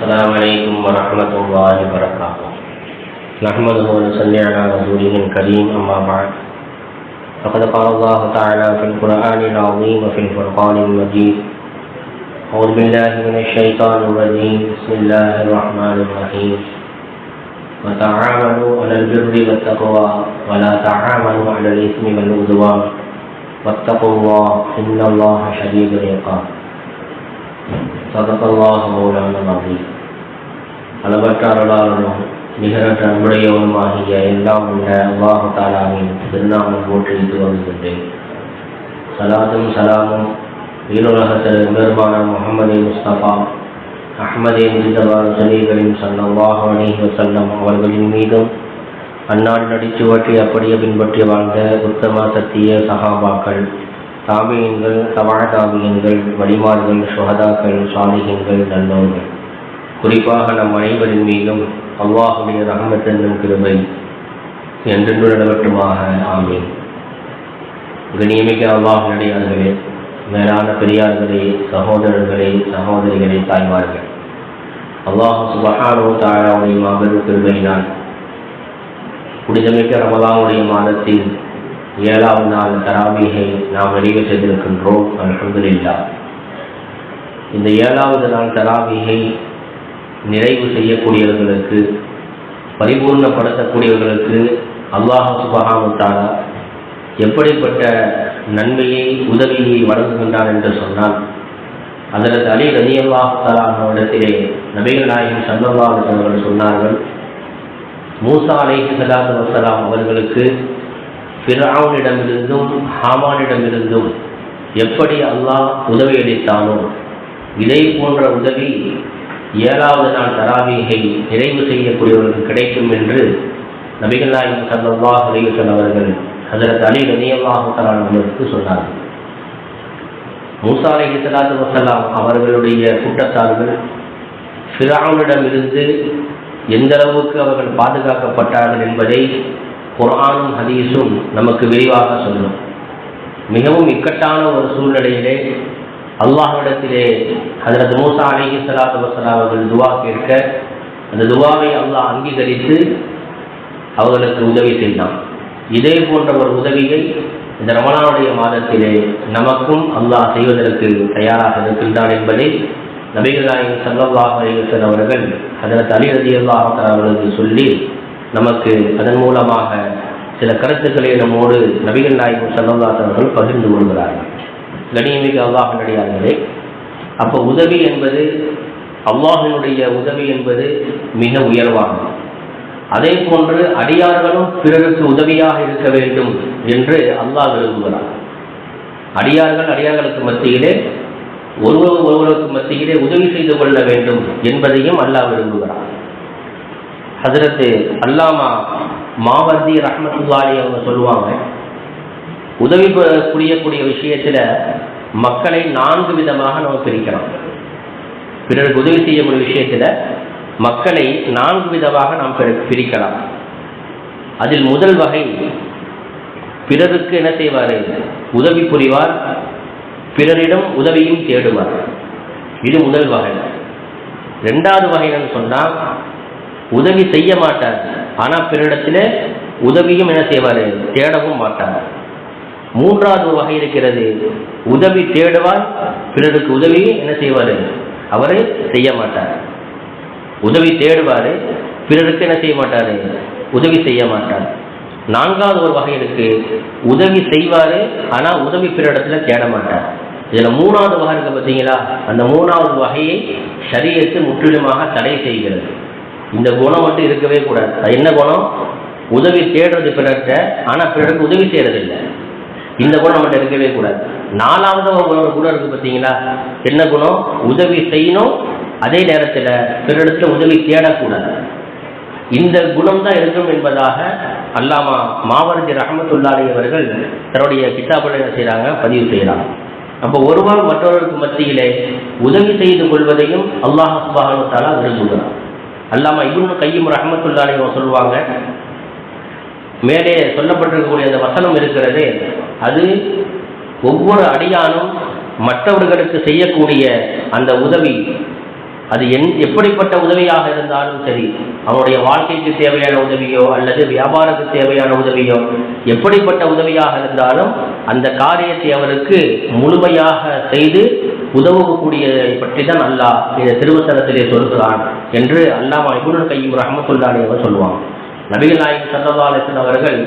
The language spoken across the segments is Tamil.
السلام عليكم ورحمة الله وبركاته. نحمده ونصلي على رسوله الكريم أما بعد. فقد قال الله تعالى في القرآن العظيم وفي الفرقان المجيد أعوذ بالله من الشيطان الرجيم. بسم الله الرحمن الرحيم. وتعاونوا على البر والتقوى ولا تعاونوا على الإثم والعدوان. واتقوا الله إن الله شديد العقاب. சதத்தல்லாக மௌலான நபீர் அளவற்ற அருளாளனும் நிகரற்ற அன்புடையவனுமாகிய எல்லாம் உள்ள அல்லாஹாலாவின் திருநாமம் போற்றிவிட்டு வருகின்றேன் சலாத்தும் சலாமும் வீணுலகத்தில் பெருமான முகமது முஸ்தபா அஹமது என்கிறவாறு சலீகரின் சல்லாஹ் அணிஹி வசல்லம் அவர்களின் மீதும் அந்நாள் நடிச்சுவற்றி அப்படியே பின்பற்றி வாழ்ந்த உத்தம சத்திய சகாபாக்கள் தாபியன்கள் தவா தாபியன்கள் வழிமார்கள் சுகதாக்கள் சாலிகங்கள் நல்லோர்கள். குறிப்பாக நம் அனைவரின் மீதும் அவ்வாஹுடைய ரஹமத் கிருபை என்றென்று நடவட்டுமாக ஆமீன். கணியமிக்க அவ்வாஹ் நடிகார்களே மேலான பெரியார்களே சகோதரர்களே சகோதரிகளே தாய்மார்கள். அல்லாஹ் சுபஹானோ தாயாவுடைய மாபெரும் கிருபையினால் புனிதமிக்க ரமலாவுடைய மாதத்தில் ஏழாவது நாள் தராபிகை நாம் நிறைவு செய்திருக்கின்றோம். அல்ஹம்துலில்லா. இந்த ஏழாவது நாள் தராபிகை நிறைவு செய்யக்கூடியவர்களுக்கு பரிபூர்ணப்படுத்தக்கூடியவர்களுக்கு அல்லாஹ் சுபஹாமுத்தாலா எப்படிப்பட்ட நன்மையை உதவியை வழங்குகின்றான் என்று சொன்னால் அதற்கு அலி ரதி அல்லாஹ் நபிகள் நாயகம் சல்லல்லாஹ் அவர்கள் சொன்னார்கள் மூசா அலைஹி சலாத்து வசலாம் அவர்களுக்கு ஃபிரவுனிடமிருந்தும் ஹாமானிடமிருந்தும் எப்படி அல்லாஹ் உதவி அளித்தானோ இதை போன்ற உதவி ஏழாவது நாள் தராவிகை நிறைவு செய்யக்கூடியவர்களுக்கு கிடைக்கும் என்று நபிகள் நாயகம் சல்லாஹ் அலிவசன் அவர்கள் அதற்கு அலி ரனியல்லாஹு அவர்களுக்கு சொன்னார்கள். மூசா அலி சலாத்து வசலாம் அவர்களுடைய கூட்டத்தார்கள் ஃபிரவுனிடமிருந்து எந்த அளவுக்கு அவர்கள் பாதுகாக்கப்பட்டார்கள் என்பதை குரானும் ஹதீஸும் நமக்கு விரிவாக சொல்லும் மிகவும் இக்கட்டான ஒரு சூழ்நிலையிலே அல்லாஹ்விடத்திலே அதில் மூசா அலிஹி சலாத்து வசலாம் அவர்கள் துவா கேட்க அந்த துவாவை அல்லாஹ் அங்கீகரித்து அவர்களுக்கு உதவி செய்தான். இதே போன்ற ஒரு உதவியை இந்த ரமணாவுடைய மாதத்திலே நமக்கும் அல்லாஹ் செய்வதற்கு தயாராக இருக்கின்றான் என்பதை நபிகள் நாயகம் சல்லாஹ் அலிவசன் அவர்கள் அதற்கு அலி ரதி அல்லாஹ் அவர்களுக்கு சொல்லி நமக்கு அதன் மூலமாக சில கருத்துக்களை நம்மோடு நபிகள் நாயகம் சல்லாஹ் அவர்கள் பகிர்ந்து கொள்கிறார்கள். கணியமிகு அல்லாஹ் நடிகார்களே அப்போ உதவி என்பது அல்லாஹினுடைய உதவி என்பது மிக உயர்வானது. அதே போன்று அடியார்களும் பிறருக்கு உதவியாக இருக்க வேண்டும் என்று அல்லாஹ் விரும்புகிறார் அடியார்கள் அடியார்களுக்கு மத்தியிலே ஒருவர் ஒருவருக்கு மத்தியிலே உதவி செய்து கொள்ள வேண்டும் என்பதையும் அல்லாஹ் விரும்புகிறார் ஹசரத்து அல்லாமா மாவர்தி ரஹமத்துல்லாலி அவங்க சொல்லுவாங்க. உதவி புரியக்கூடிய விஷயத்தில் மக்களை நான்கு விதமாக நம்ம பிரிக்கலாம். பிறருக்கு உதவி செய்யக்கூடிய விஷயத்தில் மக்களை நான்கு விதமாக நாம் பிரிக்கலாம். அதில் முதல் வகை பிறருக்கு என்ன செய்வார்? உதவி புரிவார் பிறரிடம் உதவியும் தேடுவார். இது முதல் வகை. ரெண்டாவது வகைன்னு சொன்னால் உதவி செய்ய மாட்டார். ஆனால் பிறரிடத்தில் உதவியும் என்ன செய்வார்? தேடவும் மாட்டார். மூன்றாவது வகை இருக்கிறது. உதவி தேடுவார் பிறருக்கு உதவி என்ன செய்வார்? அவர் செய்ய மாட்டார். உதவி தேடுவார் பிறருக்கு என்ன செய்ய மாட்டார்? உதவி செய்ய மாட்டார். நான்காவது ஒரு வகை இருக்கு. உதவி செய்வார் ஆனால் உதவி பிறரிடத்துல தேட மாட்டார். இதில் மூணாவது வகை இருக்கு பார்த்தீங்களா அந்த மூணாவது வகையை சரியத்து முற்றிலுமாக தடை செய்கிறது. இந்த குணம் மட்டும் இருக்கவே கூடாது. அது என்ன குணம்? உதவி தேடுறது பிறர்கிட்ட ஆனால் பிறருக்கு உதவி செய்யறதில்லை. இந்த குணம் மட்டும் இருக்கவே கூடாது. நாலாவது ஒரு குணம் இருக்கு பார்த்தீங்களா? என்ன குணம்? உதவி செய்யணும். அதே நேரத்தில் பிறரிடத்துல உதவி தேடக்கூடாது. இந்த குணம் தான் இருக்கும் என்பதாக அல்லாமா மாவரதி ரஹமத்துல்லாலி அவர்கள் தன்னுடைய கிதாபில் என்ன செய்கிறாங்க பதிவு செய்கிறாங்க. அப்போ ஒருவர் மற்றவர்களுக்கு மத்தியிலே உதவி செய்து கொள்வதையும் அல்லாஹ் சுபாகத்தாலா விரும்புகிறார் அல்லாமா இப்னு கையும் ரஹமத்துல்லாலி சொல்லுவாங்க மேலே சொல்லப்பட்டிருக்கக்கூடிய அந்த வசனம் இருக்கிறது அது ஒவ்வொரு அடியானும் மற்றவர்களுக்கு செய்யக்கூடிய அந்த உதவி அது என் எப்படிப்பட்ட உதவியாக இருந்தாலும் சரி அவனுடைய வாழ்க்கைக்கு தேவையான உதவியோ அல்லது வியாபாரத்துக்கு தேவையான உதவியோ எப்படிப்பட்ட உதவியாக இருந்தாலும் அந்த காரியத்தை அவருக்கு முழுமையாக செய்து உதவக்கூடியதை பற்றி தான் அல்லாஹ் இந்த திருவசனத்திலே சொல்கிறான் என்று அல்லாமா இபுல் கையும் ரஹமத்துல்லானே அவர் சொல்லுவான் நபிகள் நாயகம் சல்லா அவர்கள்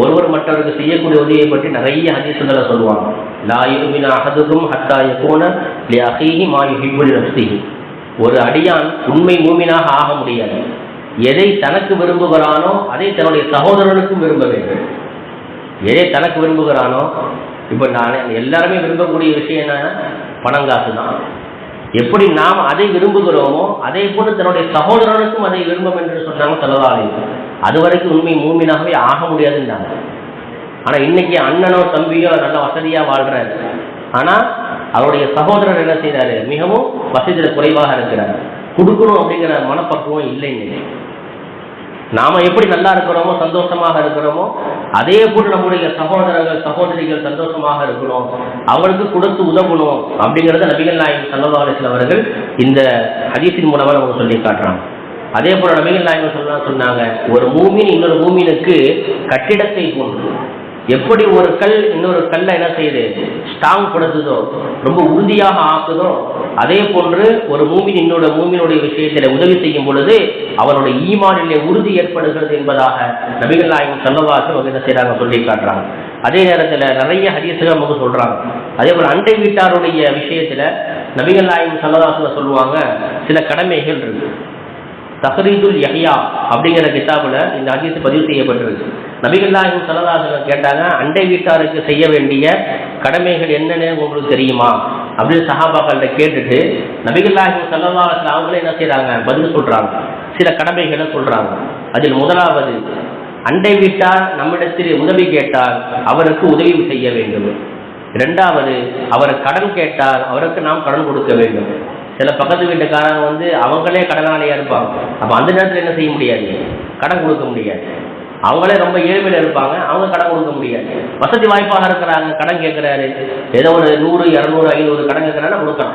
ஒருவர் மற்றவருக்கு செய்யக்கூடிய உதவியை பற்றி நிறைய ஹதீசுகளை சொல்லுவாங்க லா யுமின அகதுக்கும் ஹத்தா யகூன லி அஹீஹி மா யுஹிப்புல் நஃப்ஸிஹி. ஒரு அடியான் உண்மை மூமினாக ஆக முடியாது. எதை தனக்கு விரும்புகிறானோ அதை தன்னுடைய சகோதரனுக்கும் விரும்ப வேண்டும். எதை தனக்கு விரும்புகிறானோ இப்போ நான் எல்லாருமே விரும்பக்கூடிய விஷயம் என்ன? பணம் காசு தான் எப்படி நாம் அதை விரும்புகிறோமோ அதே போல தன்னுடைய சகோதரனுக்கும் அதை விரும்பும் என்று சொன்னாங்க செலவாளையும் அது வரைக்கும் உண்மை மூமினாகவே ஆக முடியாதுன்னாங்க ஆனால் இன்னைக்கு அண்ணனோ தம்பியோ நல்ல வசதியாக வாழ்கிறாரு ஆனால் அவருடைய சகோதரர் என்ன செய்யறாரு மிகவும் வசதியில குறைவாக இருக்கிறார். கொடுக்கணும் அப்படிங்கிற மனப்பக்குவம் இல்லை நாம எப்படி நல்லா இருக்கிறோமோ சந்தோஷமாக இருக்கிறோமோ அதே போல் நம்முடைய சகோதரர்கள் சகோதரிகள் சந்தோஷமாக இருக்கணும். அவருக்கு கொடுத்து உதவணும் அப்படிங்கறத நபிகள் நாயகம் சல்லா அலிஸ்லாம் அவர்கள் இந்த ஹதீஸின் மூலமாக நமக்கு சொல்லி காட்டுறாங்க. அதே போல நபிகள் நாயகம் சொல்லலாம் சொன்னாங்க ஒரு மூமின் இன்னொரு மூமினுக்கு கட்டிடத்தை போன்று. எப்படி ஒரு கல் இன்னொரு கல்லை என்ன செய்யுது? ஸ்ட்ராங் படுத்துதோ ரொம்ப உறுதியாக ஆக்குதோ அதே போன்று ஒரு மூமின் இன்னொரு மூமினுடைய விஷயத்தில் உதவி செய்யும் பொழுது அவனுடைய ஈமானிலே உறுதி ஏற்படுகிறது என்பதாக நபிகள் நாயகம் செல்லவாசம் அவங்க என்ன செய்யறாங்க சொல்லி காட்டுறாங்க. அதே நேரத்தில் நிறைய ஹதீசுகள் நமக்கு சொல்றாங்க. அதே போல் அண்டை வீட்டாருடைய விஷயத்தில் நபிகள் நாயகம் செல்லவாசம் சொல்லுவாங்க சில கடமைகள் இருக்கு. தஹரீதுல் யஹ்யா அப்படிங்கிற கிதாபில் இந்த ஹதீஸ் பதிவு செய்யப்பட்டிருக்கு. நபிகள் நாயகம் கேட்டாங்க அண்டை வீட்டாருக்கு செய்ய வேண்டிய கடமைகள் என்னன்னு உங்களுக்கு தெரியுமா? அப்படின்னு சஹாபாக்கள்கிட்ட கேட்டுட்டு நபிகள் நாயகம் அவங்களே என்ன செய்கிறாங்க பதில் சொல்கிறாங்க சில கடமைகளை சொல்கிறாங்க அதில் முதலாவது அண்டை வீட்டார் நம்மிடத்தில் உதவி கேட்டால் அவருக்கு உதவி செய்ய வேண்டும். இரண்டாவது அவர் கடன் கேட்டால் அவருக்கு நாம் கடன் கொடுக்க வேண்டும். சில பக்கத்து வீட்டுக்காரங்க வந்து அவங்களே கடனாளியாக இருப்பாங்க. அப்போ அந்த நேரத்தில் என்ன செய்ய முடியாது? கடன் கொடுக்க முடியாது. அவங்களே ரொம்ப ஏழ்மையில இருப்பாங்க. அவங்க கடன் கொடுக்க முடியாது. வசதி வாய்ப்பாக இருக்கிறாங்க கடன் கேட்குறாரு. ஏதோ ஒரு நூறு இரநூறு ஐநூறு கடன் கேட்குறாங்கன்னா கொடுக்கணும்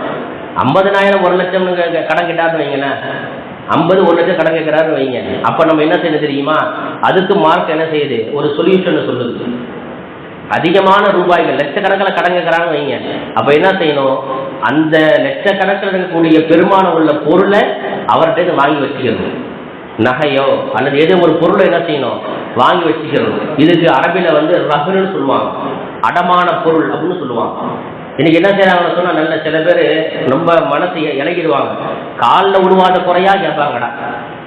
ஐம்பதுனாயிரம் ஒரு லட்சம் கடன் கேட்டாருன்னு வைங்களேன். ஐம்பது ஒரு லட்சம் கடன் கேட்கிறாருன்னு வைங்க. அப்போ நம்ம என்ன செய்யணும் தெரியுமா? அதுக்கு மார்க் என்ன செய்யுது? ஒரு சொல்யூஷன் சொல்லுது. அதிகமான ரூபாய்கள் லட்சக்கணக்கில் கடன் கேட்குறான்னு வைங்க. அப்போ என்ன செய்யணும்? அந்த லட்சக்கணக்கில் இருக்கக்கூடிய பெருமானம் உள்ள பொருளை அவர்கிட்ட வாங்கி வச்சுக்கணும். நகையோ அல்லது ஏதோ ஒரு பொருளை என்ன செய்யணும்? வாங்கி வச்சுக்கணும் இதுக்கு அரபில வந்து ரகுன்னு சொல்லுவாங்க. அடமான பொருள் அப்படின்னு சொல்லுவாங்க. இன்னைக்கு என்ன செய்யறாங்கன்னு சொன்னா நல்ல சில பேர் ரொம்ப மனசு இலகிடுவாங்க. காலில் விடுவாத குறையா கேட்பாங்கடா.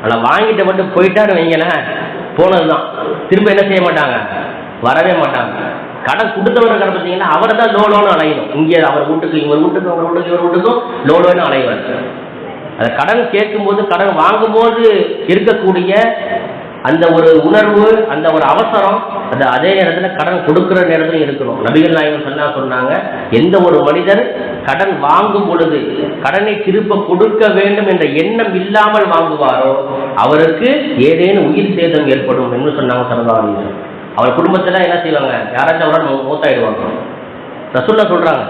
ஆனால் வாங்கிட்டு மட்டும் போயிட்டாரு வைங்களேன் போனதுதான். திரும்ப என்ன செய்ய மாட்டாங்க? வரவே மாட்டாங்க. கடன் கொடுத்தவர் கடை பார்த்தீங்கன்னா அவரை தான் லோ லோன்னு அலையணும். இங்கே அவர் வீட்டுக்கு இவர் வீட்டுக்கு அவர் வீட்டுக்கு இவர் வீட்டுக்கும் லோ லோன்னு அலைவார் அந்த கடன் கேட்கும்போது கடன் வாங்கும்போது இருக்கக்கூடிய அந்த ஒரு உணர்வு அந்த ஒரு அவசரம் அந்த அதே நேரத்தில் கடன் கொடுக்குற நேரத்தில் இருக்கணும். நபிகள் நாயகம் சொன்னா சொன்னாங்க எந்த ஒரு மனிதர் கடன் வாங்கும் பொழுது கடனை திருப்ப கொடுக்க வேண்டும் என்ற எண்ணம் இல்லாமல் வாங்குவாரோ அவருக்கு ஏதேனும் உயிர் சேதம் ஏற்படும் என்று சொன்னாங்க சரதாரியம் அவர் குடும்பத்தில் என்ன செய்வாங்க? யாராச்சும் அவரால் மூத்தாயிடுவாங்க. ரசுல்லா சொல்கிறாங்க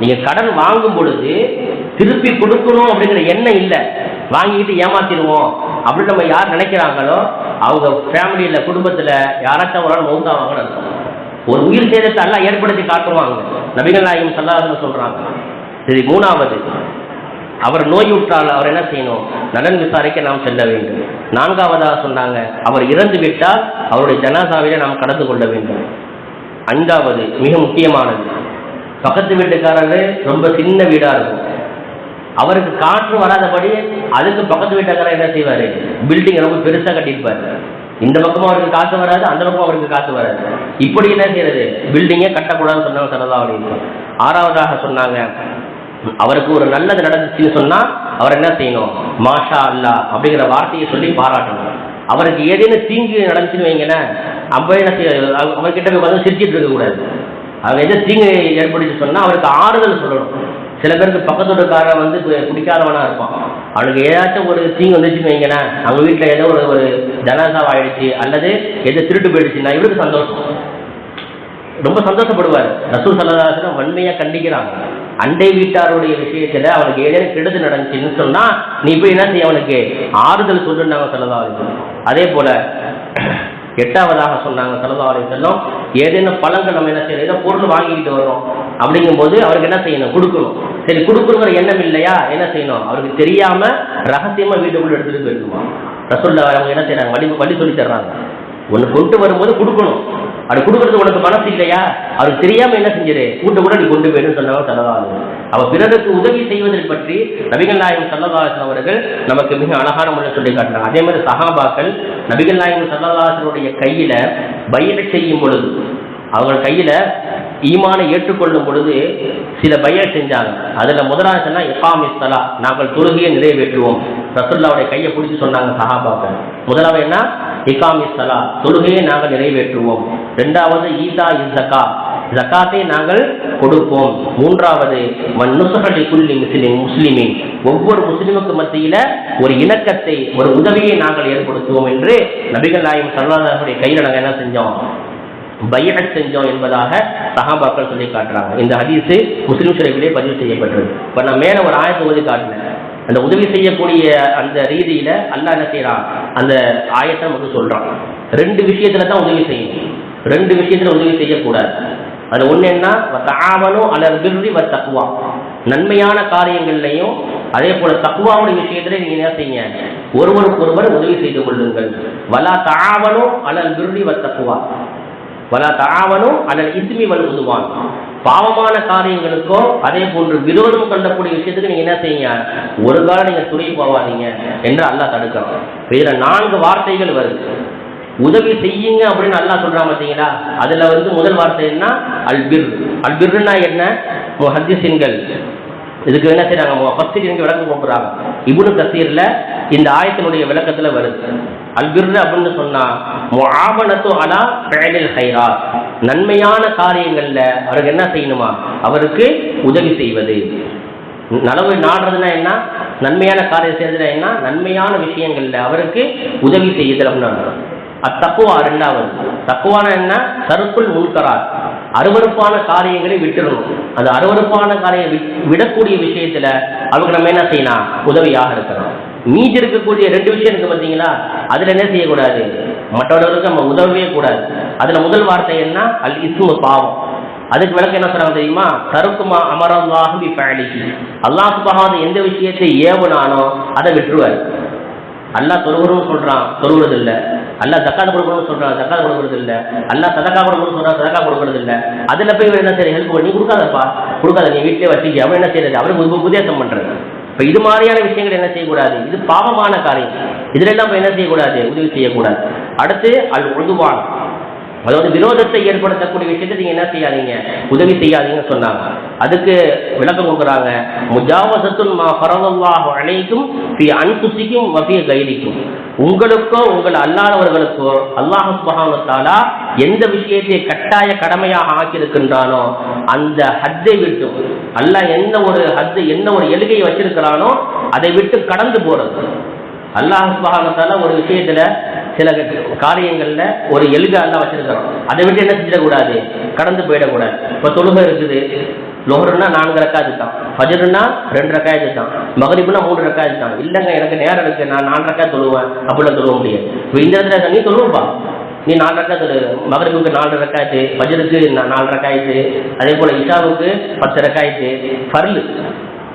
நீங்கள் கடன் வாங்கும் பொழுது திருப்பி கொடுக்கணும் அப்படிங்கிற எண்ணம் இல்லை. வாங்கிக்கிட்டு ஏமாத்திடுவோம் அப்படின்னு நம்ம யார் நினைக்கிறாங்களோ அவங்க ஃபேமிலியில் குடும்பத்தில் யாராச்சும் ஒரு நாள் மௌத்தாவாங்கன்னு அர்த்தம். ஒரு உயிர் சேதத்தை எல்லாம் ஏற்படுத்தி காட்டுவாங்க நபிகள் நாயகம் சல்லாஹன்னு சொல்கிறாங்க சரி மூணாவது. அவர் நோயுற்றால் அவர் என்ன செய்யணும்? நலன் விசாரிக்க நாம் செல்ல வேண்டும். நான்காவதாக சொன்னாங்க. அவர் இறந்து விட்டால் அவருடைய ஜனாசாவிலே நாம் கடந்து கொள்ள வேண்டும். அஞ்சாவது மிக முக்கியமானது. பக்கத்து வீட்டுக்காரரு ரொம்ப சின்ன வீடாக இருக்கும். அவருக்கு காற்று வராதபடி அதுக்கு பக்கத்து வீட்டுக்காரர் என்ன செய்வார்? பில்டிங் ரொம்ப பெருசாக கட்டியிருப்பார். இந்த பக்கமும் அவருக்கு காற்று வராது அந்த பக்கம் அவருக்கு காற்று வராது. இப்படி என்ன செய்யறது? பில்டிங்கே கட்டக்கூடாதுன்னு சொன்னாங்க சரதா அப்படின்னு ஆறாவதாக சொன்னாங்க அவருக்கு ஒரு நல்லது நடந்துச்சுன்னு சொன்னால் அவர் என்ன செய்யணும்? மாஷா அல்லா அப்படிங்கிற வார்த்தையை சொல்லி பாராட்டணும். அவருக்கு ஏதேனும் தீங்கு நடந்துச்சுன்னு வைங்களேன் அப்போ என்ன செய்ய அவர்கிட்ட போய் வந்து சிரிச்சிட்டு இருக்கக்கூடாது. அவர் எதை தீங்கு ஏற்படுத்தி சொன்னால் அவருக்கு ஆறுதல் சொல்லணும். சில பேருக்கு பக்கத்தோடக்காரன் வந்து குடிக்காதவனாக இருப்பான். அவனுக்கு ஏதாச்சும் ஒரு தீங்கு வந்துச்சுன்னு வைங்களேன் அவங்க வீட்டில் ஏதோ ஒரு ஒரு ஜனாசாவ் ஆயிடுச்சு அல்லது எதோ திருட்டு போயிடுச்சுன்னா இவருக்கு சந்தோஷம். ரொம்ப சந்தோஷப்படுவார். ரசூல் சல்லதாசனம் வன்மையாக கண்டிக்கிறாங்க. அண்டை வீட்டாருடைய விஷயத்தில் அவனுக்கு ஏதேனும் கெடுதல் நடந்துச்சுன்னு சொன்னால் நீ போய் என்ன செய்ய அவனுக்கு? ஆறுதல் சொல்லுன்னாங்க சல்லதாசனம் அதே போல் எட்டாவதாக சொன்னாங்க சல்லதாலை செல்லும் ஏதேனும் பழங்கள் நம்ம என்ன செய்யணும்? ஏதோ பொருள் வாங்கிக்கிட்டு வரோம் அப்படிங்கும்போது அவருக்கு என்ன செய்யணும்? கொடுக்கணும். சரி கொடுக்கணுங்கிற எண்ணம் இல்லையா? என்ன செய்யணும்? அவருக்கு தெரியாம ரகசியமா வீட்டுக்குள்ள எடுத்துட்டு போயிருக்குமா? ரசோல்லா அவங்க என்ன செய்யறாங்க வழி வழி சொல்லி தர்றாங்க. ஒன்று கொண்டு வரும்போது கொடுக்கணும். அது கொடுக்கறது உனக்கு மனசு இல்லையா? அவருக்கு தெரியாம என்ன செஞ்சது? கூட்ட கூட நீ கொண்டு போயிடும் சொல்லவா சல்லதாசு அவ பிறருக்கு உதவி செய்வதை பற்றி நபிகள் நாயகம் சல்லதாசன் அவர்கள் நமக்கு மிக அழகான முறையில் சொல்லி காட்டுறாங்க அதே மாதிரி சகாபாக்கள் நபிகள் நாயகம் சல்லதாசனுடைய கையில பயிரை செய்யும் பொழுது அவங்க கையில ஈமானை ஏற்றுக்கொள்ளும் பொழுது சில பையன் செஞ்சாங்க. அதுல முதலாவது சொன்னா இஃபாம் நாங்கள் தொழுகையை நிறைவேற்றுவோம். ரசுல்லாவுடைய கையை பிடிச்சி சொன்னாங்க சஹாபாக்கள். முதலாவது என்ன? இகாம் தொழுகையை நாங்கள் நிறைவேற்றுவோம். ரெண்டாவது ஈசா இசக்கா ஜக்காத்தை நாங்கள் கொடுப்போம். மூன்றாவது மண்ணுசகடி குல்லி முஸ்லிம் முஸ்லிமின். ஒவ்வொரு முஸ்லிமுக்கு மத்தியில ஒரு இணக்கத்தை ஒரு உதவியை நாங்கள் ஏற்படுத்துவோம் என்று நபிகள் நாயம் சல்லாஹுடைய கையில் நாங்கள் என்ன செஞ்சோம்? பையட் செஞ்சோம் என்பதாக சஹாபாக்கள் சொல்லி காட்டுறாங்க. இந்த ஹதீஸு முஸ்லீம் சிறைகளே பதிவு செய்யப்பட்டது இப்போ நான் மேலே ஒரு ஆயத்தை ஓதி காட்டினேன் அந்த உதவி செய்யக்கூடிய அந்த ரீதியில அல்லாஹ் என்ன செய்யறான் அந்த ஆயத்தை நமக்கு சொல்றான். ரெண்டு விஷயத்துல தான் உதவி செய்யணும். ரெண்டு விஷயத்துல உதவி செய்யக்கூடாது. அது ஒண்ணு என்ன? தாவனும் அல்லது விருதி வ தக்குவா நன்மையான காரியங்கள்லையும் அதே போல தக்குவாவுடைய விஷயத்துல நீங்க என்ன செய்யுங்க? ஒருவருக்கு ஒருவர் உதவி செய்து கொள்ளுங்கள். வலா தாவனும் அல்லது விருதி வ தக்குவா வலா தாவனும் அல்லது இஸ்மி வல் உதுவான். பாவமான காரியங்களுக்கோ அதே போன்று விரோதம் கொள்ளக்கூடிய விஷயத்துக்கு நீங்க என்ன செய்யுங்க? ஒரு காலம் நீங்க துணை போவாதீங்க என்று அல்லாஹ் தடுக்கிறோம் இதுல நான்கு வார்த்தைகள் வருது. உதவி செய்யுங்க அப்படின்னு நல்லா சொல்றான் பார்த்தீங்களா? அதுல வந்து முதல் வார்த்தை என்ன? அல்பிர். அல்பிர்னா என்ன? ஹத்திசின்கள் இதுக்கு என்ன செய்யறாங்க ஃபர்ஸ்ட் இங்கே விளக்கம் கொடுக்குறாங்க இபுனு கசீர்ல இந்த ஆயத்தினுடைய விளக்கத்துல வருது. அல்பிர் அப்படின்னு சொன்னா முஆவனத்து அலா ஃபஅலில் ஹைரா நன்மையான காரியங்கள்ல அவருக்கு என்ன செய்யணுமா? அவருக்கு உதவி செய்வது. நலவு நாடுறதுனா என்ன? நன்மையான காரியம் செய்யறதுனா என்ன? நன்மையான விஷயங்கள்ல அவருக்கு உதவி செய்யுதல் அப்படின்னு அத்தக்குவா ரெண்டாவது. தக்குவான என்ன? தருக்குள் முன்கரார் அருவறுப்பான காரியங்களை விட்டுடணும் அந்த அருவறுப்பான காரியம் விடக்கூடிய விஷயத்துல அவருக்கு நம்ம என்ன செய்யலாம்? உதவியாக இருக்கிறோம் மீதி இருக்கக்கூடிய ரெண்டு விஷயம் இருக்கு பார்த்தீங்களா? அதுல என்ன செய்யக்கூடாது? மற்றவர்களுக்கு நம்ம உதவவே கூடாது. அதுல முதல் வார்த்தை என்ன? அல் இஸ்மு பாவம். அதுக்கு விளக்கு என்ன சொல்றாங்க தெரியுமா? தருக்குமா அமரல்லாஹு பி அல்லாஹ் சுபஹான எந்த விஷயத்தை ஏவனானோ அதை விட்டுருவார். அல்லாஹ் தொழுகிறோம் சொல்றான் தொழுகிறது இல்லை அல்லா தக்காத் கொடுக்கணும்னு சொல்றான். தக்காத் கொடுக்கறது இல்ல அல்லா சதக்கா கொடுக்கணும்னு சொல்றான். சதக்கா கொடுக்கறது இல்ல அதுல போய் என்ன செய்ய ஹெல்ப் பண்ணி கொடுக்காதப்பா. கொடுக்காத நீ வீட்டிலே வச்சுக்க. அவன் என்ன செய்யறது அவருக்கு உபதேசம் பண்றது இப்ப இது மாதிரியான விஷயங்கள் என்ன செய்யக்கூடாது? இது பாவமான காரியம். இதுல எல்லாம் என்ன செய்யக்கூடாது? உதவி செய்யக்கூடாது. அடுத்து அது உழுதுவான் அதாவது விரோதத்தை ஏற்படுத்தக்கூடிய விஷயத்தை நீங்க என்ன செய்யாதீங்க? உதவி செய்யாதீங்கன்னு சொன்னாங்க. அதுக்கு விளக்கம் கொடுக்குறாங்க. முஜாவசத்துன் மா பரவல்லாஹு அனைக்கும் ஃபி அன்புசிக்கும் வகைய கைதிக்கும் உங்களுக்கோ உங்கள் அல்லாதவர்களுக்கோ அல்லாஹ் சுபகானத்தாலா எந்த விஷயத்தை கட்டாய கடமையாக ஆக்கியிருக்கின்றானோ அந்த ஹத்தை விட்டு அல்லாஹ் எந்த ஒரு ஹத்து என்ன ஒரு எழுகையை வச்சிருக்கிறானோ அதை விட்டு கடந்து போறது. அல்லாஹ் சுபஹானத்தால ஒரு விஷயத்துல சில காரியங்களில் ஒரு எலுக அல்லா வச்சிருக்கிறோம். அதை விட்டு என்ன செஞ்சிடக்கூடாது? கடந்து போயிடக்கூடாது. இப்போ தொழுகை இருக்குது. லோஹர்னா நான்கு ரக்கா தான். ஃபஜருன்னா ரெண்டு ரக்கா தான். மகரிப்புனா மூணு ரக்கா தான். இல்லைங்க எனக்கு நேரம் இருக்கு. நான் நாலு ரக்கா தொழுவேன். அப்படிலாம் தொழுவ முடியாது. இப்போ இந்த இடத்துல நீ தொழுவப்பா. நீ நாலு ரக்கா தொழு. மகரிப்புக்கு நாலு ரக்காயத்து ஃபஜருக்கு நாலு ரக்காயத்து அதே போல் இஷாவுக்கு பத்து ரக்காயத்து பர்லு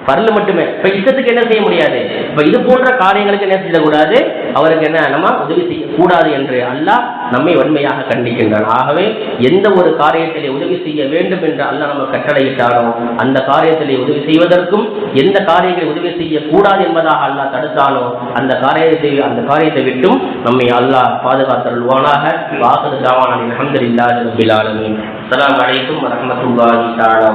பரல் மட்டுமே. இப்ப இஷ்டத்துக்கு என்ன செய்ய முடியாது? இப்ப இது போன்ற காரியங்களுக்கு என்ன செய்யக்கூடாது அவருக்கு என்ன? நம்ம உதவி செய்யக்கூடாது என்று அல்லாஹ் நம்மை வன்மையாக கண்டிக்கின்றான். ஆகவே எந்த ஒரு காரியத்திலே உதவி செய்ய வேண்டும் என்று அல்லாஹ் நம்ம கட்டளையிட்டாரோ அந்த காரியத்திலே உதவி செய்வதற்கும் எந்த காரியங்களை உதவி செய்யக்கூடாது என்பதாக அல்லாஹ் தடுத்தாலோ அந்த காரியத்தை அந்த காரியத்தை விட்டும் நம்மை அல்லாஹ் பாதுகாத்தருள்வானாக. வாசது தாவானின் அஹமதுல்லாஹி ரபில் ஆலமீன். அஸ்ஸலாமு அலைக்கும் வரஹ்மத்துல்லாஹி தஆலா